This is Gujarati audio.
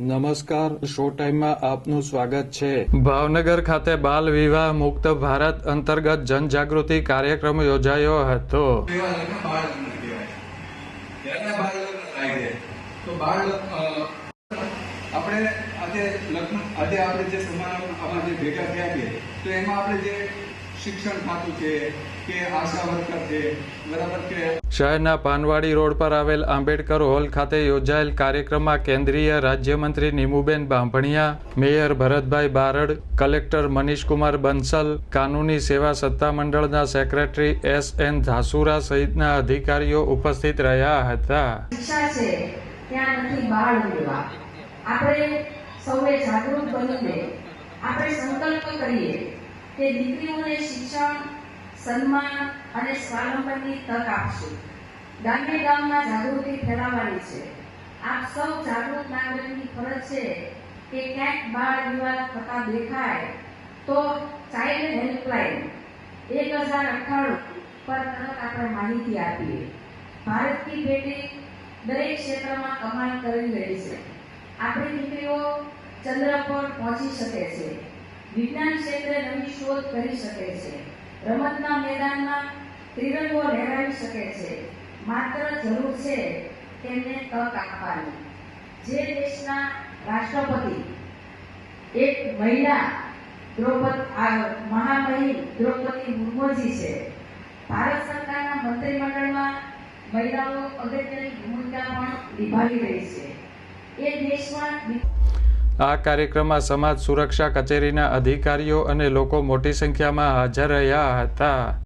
નમસ્કાર શો ટાઈમમાં આપનું સ્વાગત છે. ભાવનગર ખાતે બાલ વિવાહ મુક્ત ભારત અંતર્ગત જનજાગૃતિ કાર્યક્રમ યોજાયો હતો. આપણે આજે લગ્ન આજે આપણે જે સમારંભમાં જે ભેગા થયા છે તો એમાં આપણે જે શિક્ષણ ખાતું છે કે આશા વર્કર છે બરાબર કે શહેરના પાનવાડી રોડ પર આવેલ આંબેડકર હોલ ખાતે યોજાયેલ કાર્યક્રમમાં કેન્દ્રીય રાજ્યમંત્રી નીમુબેન બાંભણિયા મેયર ભરતભાઈ બારડ કલેક્ટર મનીષકુમાર બંસલ કાનૂની સેવા સત્તામંડળના સેક્રેટરી એસ એન ધાસુરા સહિતના અધિકારીઓ ઉપસ્થિત રહ્યા હતા. શિક્ષા છે ત્યાં નથી બાળ વિવાહ. આપણે સૌએ જાગૃત બનીને આપણે સંકલ્પ કરીએ કે દીકરીઓને શિક્ષણ, સન્માન અને સ્વાવલંબનની તક આપશે. ગામે ગામમાં જાગૃતિ ફેલાવવાની છે. આપ સૌ જાગૃત નાગરિકની ફરજ છે કે ક્યાંક બાળ વિવાદ થતા દેખાય તો ચાઇલ્ડ હેલ્પલાઇન એક હજાર અઠ્ઠાણું પર તરત આપણે માહિતી આપીએ. ભારતની બેટી દરેક ક્ષેત્રમાં કમાલ કરી રહી છે. આપણી દીકરીઓ ચંદ્ર પર પહોંચી શકે છે. વિજ્ઞાન ક્ષેત્રે નવી શોધ કરી શકે છે. રમતના મેદાનમાં ત્રિરંગો લહેરાવી શકે છે. માત્ર જરૂર છે તેમને તક આપવાની. જે દેશના રાષ્ટ્રપતિ, એક મહિલા દ્રૌપદ મહામહિમ દ્રૌપદી મુર્મુજી છે. ભારત સરકારના મંત્રીમંડળમાં મહિલાઓ અગત્યની ભૂમિકા પણ નિભાવી રહી છે. એ દેશમાં આ કાર્યક્રમમાં સમાજ સુરક્ષા કચેરીના અધિકારીઓ અને લોકો મોટી સંખ્યામાં હાજર રહ્યા હતા.